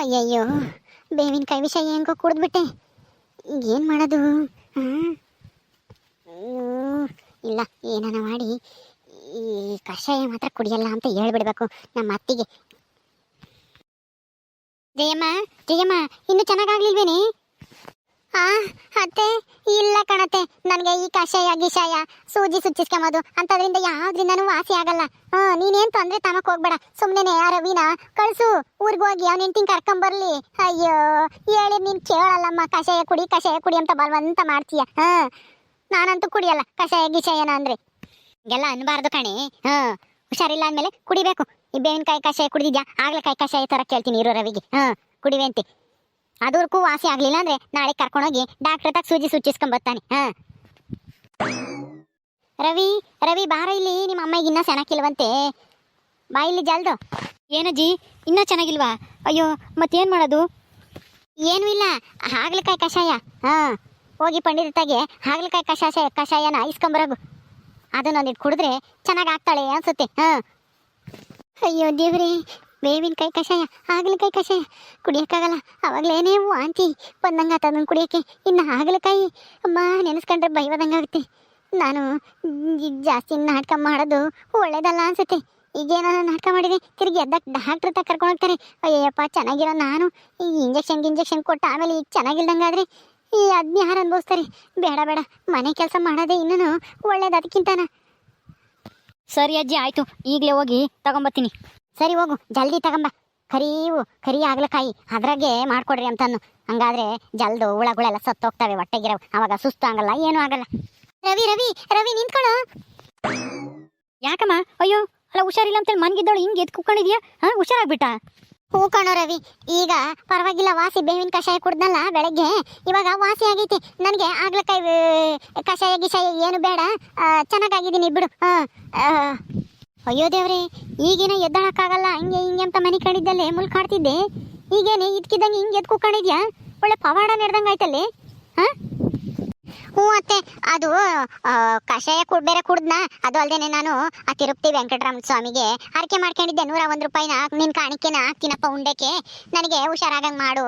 ಅಯ್ಯಯ್ಯೋ ಬೇವಿನ ಕೈ ವಿಷಯ ಹೆಂಗೋ ಕುಡಿದ್ಬಿಟ್ಟೆ. ಈಗ ಏನು ಮಾಡೋದು? ಇಲ್ಲ, ಏನಾನ ಮಾಡಿ. ಈ ಕಷಾಯ ಮಾತ್ರ ಕುಡಿಯಲ್ಲ ಅಂತ ಹೇಳ್ಬಿಡ್ಬೇಕು ನಮ್ಮ ಅತ್ತಿಗೆ. ಜಯಮ್ಮ ಜಯಮ್ಮ, ಇನ್ನು ಚೆನ್ನಾಗಾಗ್ಲಿಲ್ವೇನೆ? ಆ, ಅತ್ತೆ, ಇಲ್ಲ ಕಣತೆ ನನಗೆ ಈ ಕಷಾಯ, ಗಿಷಾಯ, ಸೂಜಿ ಸುಚ್ಚಿಸ್ಕೊಂಬೋದು ಅಂಥದ್ರಿಂದ ಯಾವ್ದ್ರಿಂದನೂ ವಾಸಿ ಆಗಲ್ಲ. ಹಾ ನೀನೇನ್ ತೊಂದ್ರೆ ತಮಕ್ ಹೋಗ್ಬೇಡ. ಸುಮ್ಮನೆ ಆ ರವಿನ ಕಳಿಸು. ಊರಿಗೆ ಹೋಗಿ ಅವ್ನ ಹೆಂಡ್ತಿನ ಕರ್ಕೊಂಬರ್ಲಿ ಅಯ್ಯೋ, ಹೇಳಿ ನೀನ್ ಕೇಳಲ್ಲಮ್ಮ. ಕಷಾಯ ಕುಡಿ ಕಷಾಯ ಕುಡಿ ಅಂತ ಬಲವಂತ ಮಾಡ್ತೀಯ. ಹಾ ನಾನಂತೂ ಕುಡಿಯಲ್ಲ. ಕಷಾಯ, ಗಿಷಾಯನ ಅಂದ್ರೆ. ಎಲ್ಲ ಅನ್ಬಾರ್ದು ಕಣೆ. ಹಾ ಹುಷಾರಿಲ್ಲ ಅಂದ್ಮೇಲೆ ಕುಡಿಬೇಕು. ಈ ಬೇವಿನಕಾಯಿ ಕಷಾಯ ಕುಡಿದಿದ್ಯಾ? ಆಗ್ಲಕಾಯಿ ಕಷಾಯ ತರ ಕೇಳ್ತೀನಿ ಇರೋ ರವಿಗೆ. ಹಾ ಕುಡಿವೆ ಅಂತೆ. ಅದೂರ್ಗೂ ವಾಸಿ ಆಗ್ಲಿಲ್ಲ ಅಂದ್ರೆ ನಾಳೆ ಕರ್ಕೊಂಡೋಗಿ ಡಾಕ್ಟರ್ ತಗ ಸೂಜಿ ಸೂಚಿಸ್ಕೊಂಡ್ ಬರ್ತಾನೆ ಹಾ. ರವಿ ರವಿ ಬಾರ ಇಲ್ಲಿ ನಿಮ್ಮ ಅಮ್ಮಗೆ ಇನ್ನೂ ಚೆನ್ನಾಗಿಲ್ವಂತೆ ಬಾ ಇಲ್ಲಿ ಜಲ್ದು. ಏನಜ್ಜಿ ಇನ್ನೂ ಚೆನ್ನಾಗಿಲ್ವಾ? ಅಯ್ಯೋ ಮತ್ತೇನು ಮಾಡೋದು? ಏನೂ ಇಲ್ಲ ಹಾಗಲಕಾಯಿ ಕಷಾಯ ಹಾ. ಹೋಗಿ ಪಂಡಿತಾಗೆ ಹಾಗಲಕಾಯಿ ಕಷಾಯ ಕಷಾಯನ ಇಸ್ಕೊಂಬರೋಗು ಅದನ್ನೊಂದಿಟ್ಟು ಕುಡಿದ್ರೆ ಚೆನ್ನಾಗಿ ಆಗ್ತಾಳೆ ಅನ್ಸುತ್ತೆ ಹಾ. ಅಯ್ಯೋ ದೇವ್ರಿ ಬೇವಿನಕಾಯಿ ಕಷಾಯ, ಹಾಗಲಕಾಯಿ ಕಷಾಯ. ಕುಡಿಯೋಕ್ಕಾಗಲ್ಲ. ಅವಾಗಲೇನೇ ವಾಂತಿ ಬಂದಂಗೆ ಆತ ಅದನ್ನು ಕುಡಿಯೋಕ್ಕೆ. ಇನ್ನು ಹಾಗಲಕಾಯಿ. ಅಮ್ಮ, ನೆನೆಸ್ಕೊಂಡ್ರೆ ಬೈವದಂಗಾಗುತ್ತೆ ನಾನು ಜಾಸ್ತಿ ನಾಟಕ ಮಾಡೋದು ಒಳ್ಳೇದಲ್ಲ ಅನ್ಸುತ್ತೆ. ಈಗೇನೋ ನಾಟಕ ಮಾಡಿದೆ. ತಿರುಗಿ ಎದ್ದಕ್ಕೆ ಡಾಕ್ಟ್ರ್ ಹತ್ರ ಕರ್ಕೊಂಡು ಹೋಗ್ತಾರೆ. ಅಯ್ಯಪ್ಪ ಚೆನ್ನಾಗಿರೋ ನಾನು. ಈ ಇಂಜೆಕ್ಷನ್ ಇಂಜೆಕ್ಷನ್ ಕೊಟ್ಟು ಆಮೇಲೆ ಈಗ ಚೆನ್ನಾಗಿಲ್ದಂಗಾದ್ರೆ ಈ ಅದನ್ನ ಯಾರು ಅನುಭವಿಸ್ತಾರೆ. ಬೇಡ ಬೇಡ. ಮನೆ ಕೆಲಸ ಮಾಡೋದೇ ಇನ್ನೂ ಒಳ್ಳೇದು ಅದಕ್ಕಿಂತನ. ಸರಿ ಅಜ್ಜಿ, ಆಯಿತು. ಈಗಲೇ ಹೋಗಿ ತಗೊಂಬರ್ತೀನಿ ಸರಿ, ಹೋಗು. ಜಲ್ದಿ ತಗೊಂಬ. ಕರೀವು ಕರಿ ಆಗ್ಲಕಾಯಿ ಅದ್ರಾಗೆ ಮಾಡ್ಕೊಡ್ರಿ ಅಂತಂದು ಹಂಗಾದ್ರೆ ಜಲ್ದು ಹುಳಗಳೆಲ್ಲ ಸತ್ತೋಗ್ತವೆ ಹೊಟ್ಟೆಗಿರವು ಅವಾಗ ಸುಸ್ತು ಆಗಲ್ಲ, ಏನೂ ಆಗಲ್ಲ. ರವಿ ರವಿ ರವಿ, ನಿಂತ್ಕೊಳ. ಯಾಕಮ್ಮ? ಅಯ್ಯೋ, ಅಲ್ಲ ಹುಷಾರಿಲ್ಲ ಅಂತೇಳಿ ಮನ್ಗಿದ್ದೋಳು ಹಿಂಗೆ ಎದ್ದು ಕುಕ್ಕೊಂಡಿದ್ಯಾ ಹಾಂ, ಹುಷಾರಾಗ್ಬಿಟ್ಟ? ಹೂ ಕಣೋ ರವಿ. ಈಗ ಪರವಾಗಿಲ್ಲ, ವಾಸಿ ಬೇವಿನ ಕಷಾಯ ಕುಡ್ದಲ್ಲ ಬೆಳಗ್ಗೆ. ಇವಾಗ ವಾಸಿ ಆಗೈತಿ. ನನಗೆ ಆಗ್ಲಕಾಯಿ ಕಷಾಯ, ಗಿಷಾಯ ಏನು ಬೇಡ. ಚೆನ್ನಾಗಾಗಿದ್ದೀನಿ, ಬಿಡು. ಹಾ ಅಯ್ಯೋ ದೇವ್ರಿ, ಈಗೇನ ಎದ್ದಾಳಕ್ಕಾಗಲ್ಲ, ಹಂಗೆ ಹಿಂಗೆ ಅಂತ ಮನೆ ಕಂಡಿದ್ದಲ್ಲೇ ಮುಲ್ಕಾಡ್ತಿದ್ದೆ ಈಗೇನೆ ಇದ್ಕಿದ್ದಂಗೆ ಹಿಂಗೆ ಎದ್ದು ಕುತ್ಕೊಂಡಿದ್ಯಾ ಒಳ್ಳೆ ಪವಾಡ ನಡ್ದಂಗೆ ಆಯ್ತಲ್ಲಿ? ಹಾ? ಹ್ಞೂ ಅತ್ತೆ, ಅದು ಕಷಾಯ ಕುಡ್, ಬೇರೆ ಕುಡ್ದ್ನ? ಅದು ಅಲ್ಲದೇನೆ ನಾನು ಆ ತಿರುಪ್ತಿ ವೆಂಕಟರಾಮ ಸ್ವಾಮಿಗೆ ಹರಕೆ ಮಾಡ್ಕೊಂಡಿದ್ದೆ. ನೂರ ಒಂದು ರೂಪಾಯಿನ ನಿನ್ ಕಾಣಿಕೆನ ಹಾಕ್ತೀನಪ್ಪ ಉಂಡಕ್ಕೆ. ನನಗೆ ಹುಷಾರಾಗಂಗೆ ಮಾಡು.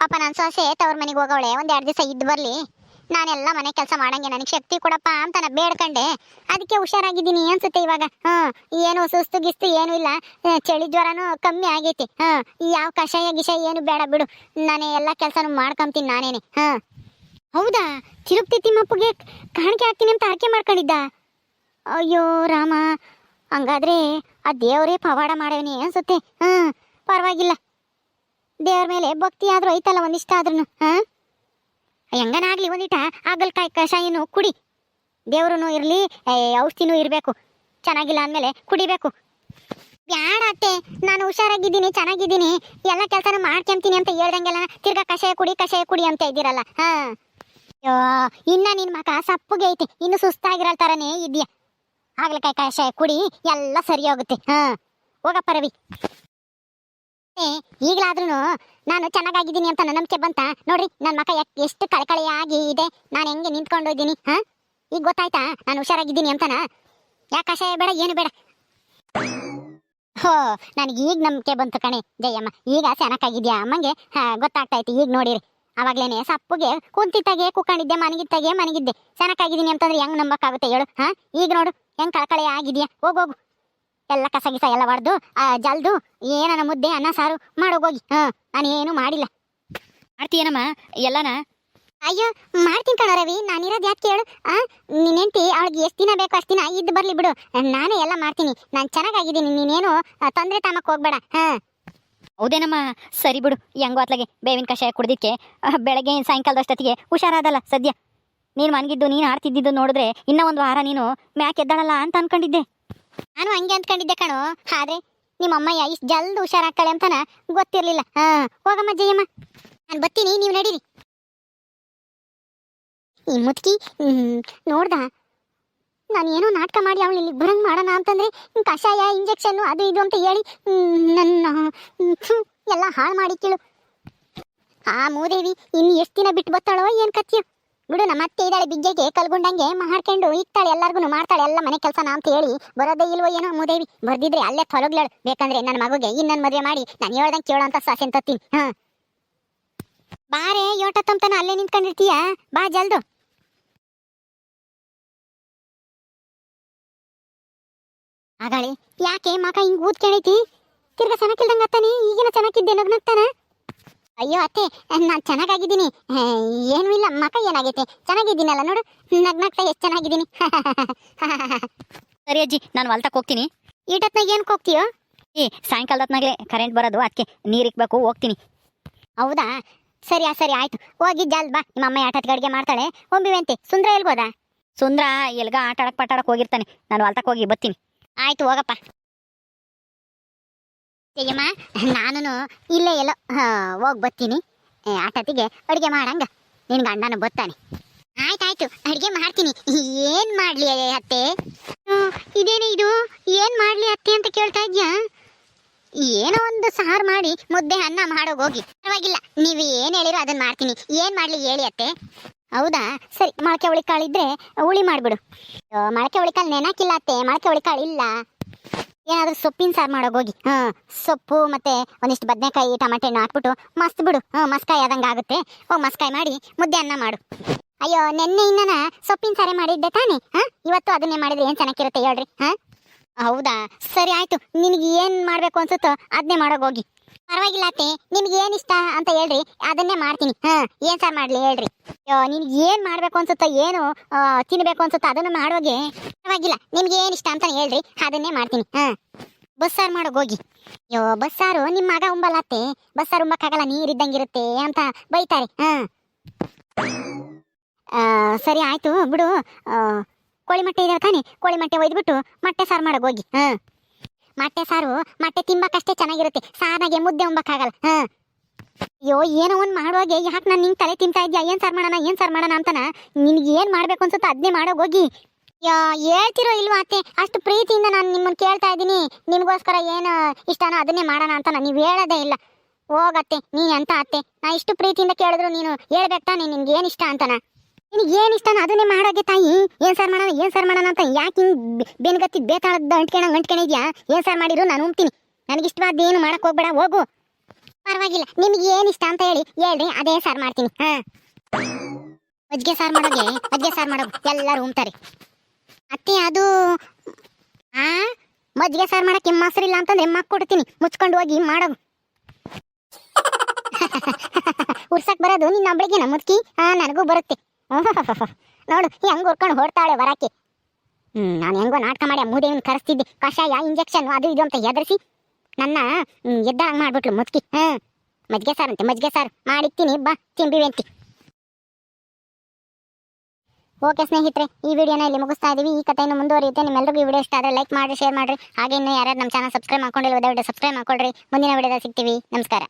ಪಾಪ ನಾನು ಸೊಸೆ ತವ್ರ ಮನೆಗೆ ಹೋಗವಳೆ, ಒಂದು ಎರಡು ದಿವಸ ಇದ್ದು ಬರ್ಲಿ. ನಾನೆಲ್ಲ ಮನೆ ಕೆಲಸ ಮಾಡಂಗೆ ನನಗೆ ಶಕ್ತಿ ಕೊಡಪ್ಪ ಅಂತ ನಾ ಬೇಡ್ಕಂಡೆ. ಅದಕ್ಕೆ ಹುಷಾರಾಗಿದ್ದೀನಿ ಅನ್ಸುತ್ತೆ ಇವಾಗ. ಹಾ, ಏನು ಸುಸ್ತು ಗಿಸ್ತು ಏನು ಇಲ್ಲ. ಚಳಿ ಜ್ವರನೂ ಕಮ್ಮಿ ಆಗೈತಿ. ಹಾ ಯಾವ ಕಷಾಯ ಗಿಷಾಯ ಏನು ಬೇಡ ಬಿಡು. ನಾನೇ ಎಲ್ಲ ಕೆಲಸನೂ ಮಾಡ್ಕೊಂತೀನಿ ನಾನೇನೆ. ಹಾ. ಹೌದಾ? ತಿರುಪ್ತಿ ತಿಮ್ಮಪ್ಪಗೆ ಕಾಣಿಕೆ ಹಾಕ್ತೀನಿ ಅಂತ ಹರಕೆ ಮಾಡ್ಕೊಂಡಿದ್ದ? ಅಯ್ಯೋ ರಾಮ, ಹಂಗಾದ್ರೆ ಆ ದೇವರೇ ಪವಾಡ ಮಾಡೇವನಿ ಅನ್ಸುತ್ತೆ. ಹಾಂ, ಪರವಾಗಿಲ್ಲ. ದೇವ್ರ ಮೇಲೆ ಭಕ್ತಿ ಆದರೂ ಐತಲ್ಲ ಒಂದಿಷ್ಟ ಆದ್ರೂ ಹಾ? ಹೆಂಗನಾಗ್ಲಿ ಒಂದಿಟ ಆಗಲ್ಕಾಯಿ ಕಷಾಯನು ಕುಡಿ. ದೇವ್ರೂ ಇರ್ಲಿ ಔಷಧಿನೂ ಇರಬೇಕು. ಚೆನ್ನಾಗಿಲ್ಲ ಅಂದಮೇಲೆ ಕುಡಿಬೇಕು. ಬ್ಯಾಡ ಅತ್ತೆ, ನಾನು ಹುಷಾರಾಗಿದ್ದೀನಿ, ಚೆನ್ನಾಗಿದ್ದೀನಿ. ಎಲ್ಲ ಕೆಲಸನ ಮಾಡ್ಕೊಂತೀನಿ ಅಂತ ಹೇಳ್ದಂಗೆಲ್ಲ ತಿರ್ಗಾ ಕಷಾಯ ಕುಡಿ ಕಷಾಯ ಕುಡಿ ಅಂತ ಇದ್ದೀರಲ್ಲ, ಹಾ. ಅಯ್ಯೋ, ಇನ್ನ ನಿನ್ ಮಕ ಸಪ್ಪಗೆ ಐತಿ, ಇನ್ನು ಸುಸ್ತಾಗಿರಲ್ ತರನೇ ಇದೆಯಾ ಆಗ್ಲಕಾಯಿ ಕಷಾಯ ಕುಡಿ, ಎಲ್ಲ ಸರಿ ಹೋಗುತ್ತೆ ಹಾ. ಹೋಗಪ್ಪ ರವಿ. ಈಗಲಾದ್ರೂ ನಾನು ಚೆನ್ನಾಗಾಗಿದ್ದೀನಿ ಅಂತ ನಂಬಿಕೆ ಬಂತ? ನೋಡ್ರಿ ನನ್ನ ಮಕ ಎಷ್ಟು ಕಳಕಳಿಯಾಗಿ ಇದೆ. ನಾನು ಹೆಂಗೆ ನಿಂತ್ಕೊಂಡು ಇದ್ದೀನಿ, ಹಾ? ಈಗ ಗೊತ್ತಾಯ್ತಾ? ನಾನು ಹುಷಾರಾಗಿದ್ದೀನಿ ಅಂತನಾ? ಯಾಕೆ ಕಷಾಯ ಬೇಡ, ಏನು ಬೇಡ. ಹೋ, ನನಗೆ ಈಗ ನಂಬಿಕೆ ಬಂತು ಕಣೆ, ಜಯಮ್ಮ. ಈಗ ಚೆನ್ನಾಗಿದ್ಯಾ ಅಮ್ಮಂಗೆ? ಹಾ ಗೊತ್ತಾಗ್ತೈತಿ ಈಗ ನೋಡಿರಿ. ಅವಾಗ್ಲೇನೆ ಸಪ್ಪುಗೆ ಕುಂತಿತ್ತಾಗೆ ಕುಕ್ಕೊಂಡಿದ್ದೆ ಮನಗಿತ್ತಾಗೆ ಮನಗಿದ್ದೆ. ಚೆನ್ನಾಗಿದ್ದೀನಿ ಅಂತಂದ್ರೆ ಹೆಂಗ್ ನಂಬಕ್ಕಾಗುತ್ತೆ ಹೇಳು, ಹಾ? ಈಗ ನೋಡು, ಹೆಂಗ್ ಕಳಕಳೆ ಆಗಿದ್ಯಾ ಹೋಗೋಗು ಎಲ್ಲ ಕಸ ಗಿಸ ಎಲ್ಲ ಹೊಡೆದು ಜಲ್ದು ಏನನ ಮುದ್ದೆ ಅನ್ನ ಸಾರು ಮಾಡೋಗೋಗಿ ಹಾ ಏನು ಮಾಡಿಲ್ಲ. ಮಾಡ್ತೀಯನಮ್ಮ? ಎಲ್ಲನ? ಅಯ್ಯೋ ಮಾಡ್ತೀನಿ ಕಣ ರವಿ ನಾನಿರೋದು ಯಾಕೆ ಕೇಳು? ಆ ನಿನ್ನ ಹೆಂಡತಿ ಅವಳಿಗೆ ಎಷ್ಟು ದಿನ ಬೇಕು ಅಷ್ಟು ದಿನ ಇದ್ದು ಬರಲಿ ಬಿಡು. ನಾನೇ ಎಲ್ಲ ಮಾಡ್ತೀನಿ. ನಾನು ಚೆನ್ನಾಗಾಗಿದ್ದೀನಿ ನೀನೇನು ತೊಂದರೆ ತೊಂದ್ರೆ ತಾಮಕ್ ಹೋಗ್ಬೇಡ. ಹಾಂ. ಹೌದೇನಮ್ಮ? ಸರಿ ಬಿಡು ಹೆಂಗೋ ಅತ್ಲಾಗೆ ಬೇವಿನ ಕಷಾಯ ಕುಡ್ದಿಕ್ಕೆ ಬೆಳಗ್ಗೆ ಸಾಯಂಕಾಲದಷ್ಟೊತ್ತಿಗೆ ಹುಷಾರಾದಲ್ಲ ಸದ್ಯ. ನೀನು ಮನಗಿದ್ದು ನೀನು ಆಡ್ತಿದ್ದಿದ್ದು ನೋಡಿದ್ರೆ ಇನ್ನೂ ಒಂದು ವಾರ ನೀನು ಮ್ಯಾಕೆದ್ದಾಳಲ್ಲ ಅಂತ ಅನ್ಕೊಂಡಿದ್ದೆ. ನಾನು ಹಂಗೆ ಅಂದ್ಕೊಂಡಿದ್ದೆ ಕಣೋ. ಆದ್ರೆ ನಿಮ್ಮ ಅಮ್ಮಯ್ಯ ಇಷ್ಟು ಜಲ್ದಿ ಹುಷಾರಾಗ್ತಾಳೆ ಅಂತನ ಗೊತ್ತಿರಲಿಲ್ಲ. ಹಾ, ಹೋಗಮ್ಮ ಜಯಮ್ಮ. ನಾನು ಬರ್ತೀನಿ, ನೀವು ನಡೀರಿ. ಈ ಮುದುಕಿ ನೋಡ್ದ? ನಾನು ಏನೋ ನಾಟಕ ಮಾಡಿ ಅವಳು ಇಲ್ಲಿಗೆ ಬರಂಗ್ ಮಾಡೋಣ ಅಂತಂದ್ರೆ ಕಷಾಯ, ಇಂಜೆಕ್ಷನ್, ಅದು ಇದು ಅಂತ ಹೇಳಿ ನನ್ನ ಎಲ್ಲ ಹಾಳು ಮಾಡಿ ಕೇಳು. ಆ ಮೂದೇವಿ, ಇನ್ನು ಎಷ್ಟು ದಿನ ಬಿಟ್ಟು ಬರ್ತಾಳೋ ಏನ್ ಕತ್ತಿಯೋ ಬಿಡು ನಮ್ಮ ಅತ್ತೆ ಇದ್ದಾಳೆ ಬಿಜ್ಜೆಗೆ ಕಲ್ಗುಂಡಂಗೆ ಮಾಡ್ಕೊಂಡು ಇಕ್ತಾಳೆ ಎಲ್ಲರಿಗೂ ಮಾಡ್ತಾಳೆ, ಎಲ್ಲ ಮನೆ ಕೆಲಸ ಅಂತ ಹೇಳಿ. ಬರೋದೇ ಇಲ್ವೋ ಏನೋ ಮುದೇವಿ ಬರ್ದಿದ್ರೆ ಅಲ್ಲೇ ತೊಲಗ್ಲಾಳು. ಬೇಕಂದ್ರೆ ನನ್ನ ಮಗುಗೆ ಇನ್ನೊಂದು ಮದುವೆ ಮಾಡಿ, ನಾನು ಹೇಳ್ದಂಗೆ ಕೇಳೋಂತ ಅಂತ ತತ್ತೀನಿ ಹಾ. ಬಾರೆ, ಯೋಟ ತಮ್ತನ ಅಲ್ಲೇ ನಿಂತ್ಕೊಂಡಿರ್ತೀಯ? ಬಾ ಜಲ್ದು. ಆಗಾಳಿ, ಯಾಕೆ ಮಕ ಹಿಂಗ್ ಊದ್ಕೊಂಡೈತಿ ತಿರ್ಗ ಚೆನ್ನಾಗಿಲ್ದಂಗ ಅತ್ತಾನೆ? ಈಗಿನ ಚೆನ್ನಾಗಿದ್ದೆ ನಗ್ನಗ್ತಾನ ಅಯ್ಯೋ ಅತ್ತೆ ನಾನು ಚೆನ್ನಾಗಾಗಿದ್ದೀನಿ. ಏನೂ ಇಲ್ಲ ಮಕ ಏನಾಗೈತೆ? ಚೆನ್ನಾಗಿದ್ದೀನಲ್ಲ ನೋಡು. ನಗ್ನಗ್ತಾ ಎಷ್ಟು ಚೆನ್ನಾಗಿದ್ದೀನಿ. ಸರಿ ಅಜ್ಜಿ ನಾನು ಹೊಲ್ತಕ್ಕೆ ಹೋಗ್ತೀನಿ. ಈಟತ್ನಾಗ ಏನಕ್ಕೆ ಹೋಗ್ತೀಯೋ? ಏ ಸಾಯಂಕಾಲದತ್ನಾಗ್ಲೇ ಕರೆಂಟ್ ಬರೋದು ಅದಕ್ಕೆ ನೀರು ಇಕ್ಬೇಕು ಹೋಗ್ತೀನಿ. ಹೌದಾ? ಸರಿ ಆ ಸರಿ ಆಯ್ತು. ಹೋಗಿ ಜಲ್ ಬಾ. ನಿಮ್ಮ ಅಮ್ಮ ಆಟದ ಅಡುಗೆ ಮಾಡ್ತಾಳೆ. ಒಮ್ಮಿವಂತೆ ಸುಂದ್ರ ಹೇಳ್ಬೋದಾ ಸುಂದ್ರ ಎಲ್ಗ ಆಟ ಆಡಕ್ಕೆ ಪಾಟಾಡಕ್ ಹೋಗಿರ್ತಾನೆ. ನಾನು ಹೊಲ್ತಕ್ಕೆ ಹೋಗಿ ಬರ್ತೀನಿ ಆಯ್ತು ಹೋಗಪ್ಪ. ತೆಗೆಮ್ಮ ನಾನು ಇಲ್ಲೇ ಎಲ್ಲೋ ಹೋಗಿ ಬರ್ತೀನಿ. ಆಟತಿಗೆ ಅಡುಗೆ ಮಾಡಂಗ. ನಿನ್ ಗಂಡನ ಬರ್ತಾನೆ. ಆಯ್ತಾಯ್ತು, ಅಡುಗೆ ಮಾಡ್ತೀನಿ. ಏನ್ ಮಾಡ್ಲಿ ಅತ್ತೆ? ಇದೇನು ಇದು? ಏನ್ ಮಾಡ್ಲಿ ಅತ್ತೆ ಅಂತ ಕೇಳ್ತಾ ಇದ್ಯಾ? ಏನೋ ಒಂದು ಸಾರು ಮಾಡಿ ಮುದ್ದೆ ಅನ್ನ ಮಾಡೋಗಿ ಪರವಾಗಿಲ್ಲ, ನೀವು ಏನು ಹೇಳಿರೋ ಅದನ್ನ ಮಾಡ್ತೀನಿ. ಏನ್ ಮಾಡ್ಲಿ ಹೇಳಿ ಅತ್ತೆ. ಹೌದಾ? ಸರಿ, ಮೊಳಕೆ ಇದ್ರೆ ಹುಳಿ ಮಾಡಿಬಿಡು. ಮೊಳಕೆ ಹುಳಿಕಾಳು ನೆನಕಿಲ್ಲ ಅತ್ತೆ. ಮೊಳಕೆ ಹುಳಿಕಾಳು ಇಲ್ಲ. ಏನಾದ್ರೂ ಸೊಪ್ಪಿನ ಸಾರು ಮಾಡೋಕ್ ಹೋಗಿ. ಹಾ, ಸೊಪ್ಪು ಮತ್ತೆ ಒಂದಿಷ್ಟು ಬದನೆಕಾಯಿ ಟಮಾಟೆ ಹಣ್ಣು ಹಾಕ್ಬಿಟ್ಟು ಮಸ್ತ್ ಬಿಡು. ಹ್ಮ್ ಮಸ್ಕಾಯಿ ಆದಂಗೆ ಆಗುತ್ತೆ. ಹೋಗಿ ಮಸ್ಕಾಯಿ ಮಾಡಿ ಮುದ್ದೆ ಅನ್ನ ಮಾಡು. ಅಯ್ಯೋ, ನೆನ್ನೆ ಇನ್ನ ಸೊಪ್ಪಿನ ಸಾರೆ ಮಾಡಿದ್ದೆ ತಾನೇ? ಹಾ, ಇವತ್ತು ಅದನ್ನೇ ಮಾಡಿದ್ರೆ ಏನ್ ಚೆನ್ನಾಗಿರುತ್ತೆ ಹೇಳ್ರಿ? ಹಾ? ಹೌದಾ? ಸರಿ ಆಯ್ತು. ನಿನಗೆ ಏನ್ ಮಾಡ್ಬೇಕು ಅನ್ಸುತ್ತೋ ಅದನ್ನೇ ಮಾಡೋಗ್ ಹೋಗಿ. ಪರವಾಗಿಲ್ಲ ಅತ್ತೆ, ನಿಮ್ಗೆ ಏನ್ ಇಷ್ಟ ಅಂತ ಹೇಳ್ರಿ, ಅದನ್ನೇ ಮಾಡ್ತೀನಿ. ಹಾ, ಏನ್ ಸಾರ್ ಮಾಡ್ಲಿ ಹೇಳ್ರಿ. ಅಯ್ಯೋ ನಿನ್ಗೆ ಏನ್ ಮಾಡ್ಬೇಕು ಅನ್ಸುತ್ತ ಏನು ತಿನ್ಬೇಕು ಅನ್ಸುತ್ತೋ ಅದನ್ನ ಮಾಡೋಗೆ ಪರವಾಗಿಲ್ಲ, ನಿಮ್ಗೆ ಏನ್ ಇಷ್ಟ ಅಂತ ಹೇಳ್ರಿ, ಅದನ್ನೇ ಮಾಡ್ತೀನಿ. ಹಾ. ಬಸ್ಸಾರು ಮಾಡೋ ಹೋಗಿ. ಅಯ್ಯೋ ಬಸ್ಸಾರು ನಿಮ್ಮ ಮಗ ಉಂಬಲ್ಲತ್ತೆ ಬಸ್ಸಾರು ಉಂಬಕ್ಕಾಗಲ್ಲ, ನೀರಿದ್ದಂಗಿರುತ್ತೆ ಅಂತ ಬೈತಾರೆ. ಹಾ. ಸರಿ ಆಯ್ತು, ಬಿಡು. ಕೋಳಿ ಮೊಟ್ಟೆ ಇದಾವೆ ತಾನೆ, ಕೋಳಿ ಮೊಟ್ಟೆ ಒಯ್ದ್ಬಿಟ್ಟು ಮೊಟ್ಟೆ ಸಾರು ಮಾಡೋಗ್ ಹೋಗಿ. ಹಾ. ಮೊಟ್ಟೆ ಸಾರು ಮತ್ತೆ ತಿಂಬಕ್ಕಷ್ಟೇ ಚೆನ್ನಾಗಿರುತ್ತೆ. ಸಾರಾಗೆ ಮುದ್ದೆ ಉಂಬಕ್ಕಾಗಲ್ಲ. ಹಾ. ಅಯ್ಯೋ, ಏನೋ ಒಂದು ಮಾಡುವಾಗೆ ಯಾಕೆ ನಾನು ನಿಂಗೆ ತಲೆ ತಿಂತಾ ಇದ್ಯಾ? ಏನು ಸರ್ ಮಾಡೋಣ, ಏನು ಸರ್ ಮಾಡೋಣ ಅಂತನ? ನಿನಗೆ ಏನು ಮಾಡಬೇಕು ಅನ್ಸುತ್ತೆ ಅದನ್ನೇ ಮಾಡೋ ಹೋಗಿ. ಯಾ, ಹೇಳ್ತಿರೋ ಇಲ್ವಾ ಅತ್ತೆ? ಅಷ್ಟು ಪ್ರೀತಿಯಿಂದ ನಾನು ನಿಮ್ಮನ್ನು ಕೇಳ್ತಾ ಇದ್ದೀನಿ. ನಿಮಗೋಸ್ಕರ ಏನು ಇಷ್ಟನೋ ಅದನ್ನೇ ಮಾಡೋಣ ಅಂತ ನೀವು ಹೇಳೋದೇ ಇಲ್ಲ. ಹೋಗತ್ತೆ ನೀ ಅಂತ ಅತ್ತೆ? ನಾ ಇಷ್ಟು ಪ್ರೀತಿಯಿಂದ ಕೇಳಿದ್ರು ನೀನು ಹೇಳ್ಬೇಕು? ತಾನೆ ನಿನ್ಗೆ ಏನು ಇಷ್ಟ ಅಂತನ? ನಿನಗೆ ಏನು ಇಷ್ಟನೋ ಅದನ್ನೇ ಮಾಡೋಗೆ ತಾಯಿ. ಏನು ಸರ್ ಮಾಡೋಣ, ಏನು ಸರ್ ಮಾಡೋಣ ಅಂತ ಯಾಕೆ ಹಿಂಗೆ ಬೆನ್ಗತ್ತಿ ಬೇತಾಳದ ಅಂಟ್ಕೊಳಂಗೆ ಅಂಟ್ಕೊಂಡಿದ್ಯಾ ಏನು ಸರ್ ಮಾಡಿರು? ನಾನು ಉಣ್ತೀನಿ. ನನಗೆ ಇಷ್ಟವಾದ ಏನು ಮಾಡಕ್ ಹೋಗ್ಬೇಡ, ಹೋಗು. ಪರವಾಗಿಲ್ಲ ನಿಮಗೆ ಏನು ಇಷ್ಟ ಅಂತ ಹೇಳಿ, ಹೇಳ್ರಿ, ಅದೇ ಸಾರ್ ಮಾಡ್ತೀನಿ. ಹಾ. ಮಜ್ಜಿಗೆ ಸಾರ್ ಮಾಡೋಗೆ ಮಜ್ಜಿಗೆ ಸಾರ್ ಮಾಡೋದು ಎಲ್ಲರೂ ಉಮ್ತಾರೆ ಅತ್ತೆ, ಅದು, ಆ? ಮಜ್ಜಿಗೆ ಸಾರ್ ಮಾಡಕ್ಕೆ ಮೊಸರಿಲ್ಲ ಅಂತಂದ್ರೆ ಮಕ್ ಕೊಡ್ತೀನಿ. ಮುಚ್ಕೊಂಡು ಹೋಗಿ ಮಾಡೋದು ಉರ್ಸಕ್ ಬರೋದು ನಿನ್ನ ಒಬ್ಳಿಗೆನ ಮುದ್ಕಿ? ಹಾ ನನಗೂ ಬರುತ್ತೆ. ನೋಡು ಹೆಂಗ್ ಉರ್ಕೊಂಡು ಹೊಡ್ತಾಳೆ ಬರಕ್ಕೆ ಹ್ಮ್, ನಾನು ಹೆಂಗೋ ನಾಟಕ ಮಾಡಿ ಆ ಮೂದೇವಿನ ಕರೆಸ್ತಿದ್ದೆ. ಕಷಾಯ ಇಂಜೆಕ್ಷನ್ ಅದು ಇದು ಅಂತ ಎದುರಿಸಿ ನನ್ನ ಎದ್ದ ಹಂಗ್ ಮಾಡ್ಬಿಟ್ಲು ಮುಚ್ಕಿ ಹಾ, ಮಜ್ಜಿಗೆ ಸಾರ್ ಅಂತೆ ಮಜ್ಜಿಗೆ ಸಾರ್. ಮಾಡಿತ್ತೀನಿ ಬಾ ತಿಂಬಿವೆಂತಿ ಓಕೆ ಸ್ನೇಹಿತರೆ, ಈ ವಿಡಿಯೋನ ಇಲ್ಲಿ ಮುಗಿಸ್ತಾ ಇದೀವಿ. ಈ ಕಥೆಯನ್ನು ಮುಂದುವರಿಯುತ್ತೆ. ನಿಮ್ಮೆಲ್ಲರಿಗೂ ಈ ವಿಡಿಯೋ ಇಷ್ಟ ಆದರೆ ಲೈಕ್ ಮಾಡಿ ಶೇರ್ ಮಾಡಿ ಹಾಗೆ ಇನ್ನೂ ಯಾರ್ಯಾರು ನಮ್ಮ ಚಾನಲ್ ಸಬ್ಸ್ಕ್ರೈಬ್ ಮಾಡ್ಕೊಂಡಿಲ್ಲ, ದಯವಿಟ್ಟು ಸಬ್ಸ್ಕ್ರೈಬ್ ಮಾಡ್ಕೊಳ್ರಿ. ಮುಂದಿನ ವಿಡಿಯೋದಲ್ಲಿ ಸಿಗ್ತೀವಿ. ನಮಸ್ಕಾರ.